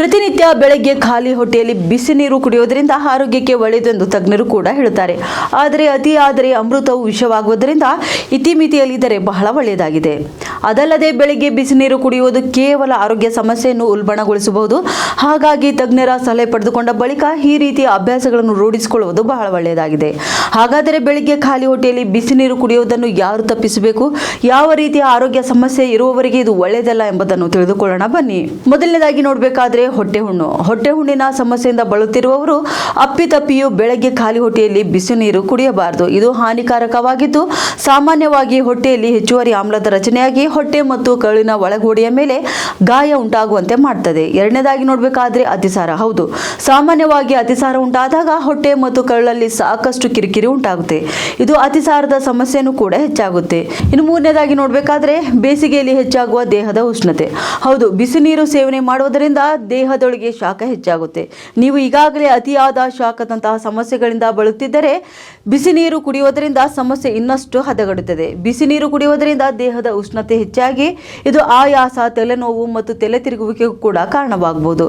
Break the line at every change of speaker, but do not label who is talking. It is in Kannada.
ಪ್ರತಿನಿತ್ಯ ಬೆಳಗ್ಗೆ ಖಾಲಿ ಹೊಟ್ಟೆಯಲ್ಲಿ ಬಿಸಿ ನೀರು ಕುಡಿಯೋದ್ರಿಂದ ಆರೋಗ್ಯಕ್ಕೆ ಒಳ್ಳೆಯದೆಂದು ತಜ್ಞರು ಕೂಡ ಹೇಳುತ್ತಾರೆ. ಆದರೆ ಅತಿ ಆದರೆ ಅಮೃತವು ವಿಷವಾಗುವುದರಿಂದ ಇತಿಮಿತಿಯಲ್ಲಿದ್ದರೆ ಬಹಳ ಒಳ್ಳೆಯದಾಗಿದೆ. ಅದಲ್ಲದೆ ಬೆಳಿಗ್ಗೆ ಬಿಸಿ ನೀರು ಕುಡಿಯುವುದು ಕೇವಲ ಆರೋಗ್ಯ ಸಮಸ್ಯೆಯನ್ನು ಉಲ್ಬಣಗೊಳಿಸಬಹುದು. ಹಾಗಾಗಿ ತಜ್ಞರ ಸಲಹೆ ಪಡೆದುಕೊಂಡ ಬಳಿಕ ಈ ರೀತಿಯ ಅಭ್ಯಾಸಗಳನ್ನು ರೂಢಿಸಿಕೊಳ್ಳುವುದು ಬಹಳ ಒಳ್ಳೆಯದಾಗಿದೆ. ಹಾಗಾದರೆ ಬೆಳಿಗ್ಗೆ ಖಾಲಿ ಹೊಟ್ಟೆಯಲ್ಲಿ ಬಿಸಿ ನೀರು ಕುಡಿಯುವುದನ್ನು ಯಾರು ತಪ್ಪಿಸಬೇಕು? ಯಾವ ರೀತಿಯ ಆರೋಗ್ಯ ಸಮಸ್ಯೆ ಇರುವವರಿಗೆ ಇದು ಒಳ್ಳೆಯದಲ್ಲ ಎಂಬುದನ್ನು ತಿಳಿದುಕೊಳ್ಳೋಣ. ಬನ್ನಿ. ಮೊದಲನೇದಾಗಿ ನೋಡಬೇಕಾದ್ರೆ ಹೊಟ್ಟೆ ಹುಣ್ಣು. ಹೊಟ್ಟೆ ಹುಣ್ಣಿನ ಸಮಸ್ಯೆಯಿಂದ ಬಳಲುತ್ತಿರುವವರು ಅಪ್ಪಿತಪ್ಪಿಯು ಬೆಳಗ್ಗೆ ಖಾಲಿ ಹೊಟ್ಟೆಯಲ್ಲಿ ಬಿಸಿ ನೀರು ಕುಡಿಯಬಾರದು. ಇದು ಹಾನಿಕಾರಕವಾಗಿದ್ದು, ಸಾಮಾನ್ಯವಾಗಿ ಹೊಟ್ಟೆಯಲ್ಲಿ ಹೆಚ್ಚುವರಿ ಆಮ್ಲದ ರಚನೆಯಾಗಿ ಹೊಟ್ಟೆ ಮತ್ತು ಕರುಳಿನ ಒಳಗೋಡೆಯ ಮೇಲೆ ಗಾಯ ಉಂಟಾಗುವಂತೆ ಮಾಡ್ತದೆ. ಎರಡನೇದಾಗಿ ನೋಡಬೇಕಾದ್ರೆ ಅತಿಸಾರ. ಹೌದು. ಸಾಮಾನ್ಯವಾಗಿ ಅತಿಸಾರ ಉಂಟಾದಾಗ ಹೊಟ್ಟೆ ಮತ್ತು ಕರುಳಲ್ಲಿ ಸಾಕಷ್ಟು ಕಿರಿಕಿರಿ ಉಂಟಾಗುತ್ತೆ. ಇದು ಅತಿಸಾರದ ಸಮಸ್ಯೆನೂ ಕೂಡ ಹೆಚ್ಚಾಗುತ್ತೆ. ಇನ್ನು ಮೂರನೇದಾಗಿ ನೋಡಬೇಕಾದ್ರೆ ಬೇಸಿಗೆಯಲ್ಲಿ ಹೆಚ್ಚಾಗುವ ದೇಹದ ಉಷ್ಣತೆ. ಹೌದು ಬಿಸಿ ನೀರು ಸೇವನೆ ಮಾಡುವುದರಿಂದ ದೇಹದೊಳಗೆ ಶಾಖ ಹೆಚ್ಚಾಗುತ್ತೆ. ನೀವು ಈಗಾಗಲೇ ಅತಿಯಾದ ಶಾಖದಂತಹ ಸಮಸ್ಯೆಗಳಿಂದ ಬಳಲುತ್ತಿದ್ದರೆ ಬಿಸಿ ನೀರು ಕುಡಿಯುವುದರಿಂದ ಸಮಸ್ಯೆ ಇನ್ನಷ್ಟು ಹದಗಡುತ್ತದೆ. ಬಿಸಿ ನೀರು ಕುಡಿಯುವುದರಿಂದ ದೇಹದ ಉಷ್ಣತೆ ಹೆಚ್ಚಾಗಿ ಇದು ಆಯಾಸ ತಲೆನೋವು ಮತ್ತು ತಲೆ ತಿರುಗುವಿಕೆಗೂ ಕೂಡ ಕಾರಣವಾಗಬಹುದು.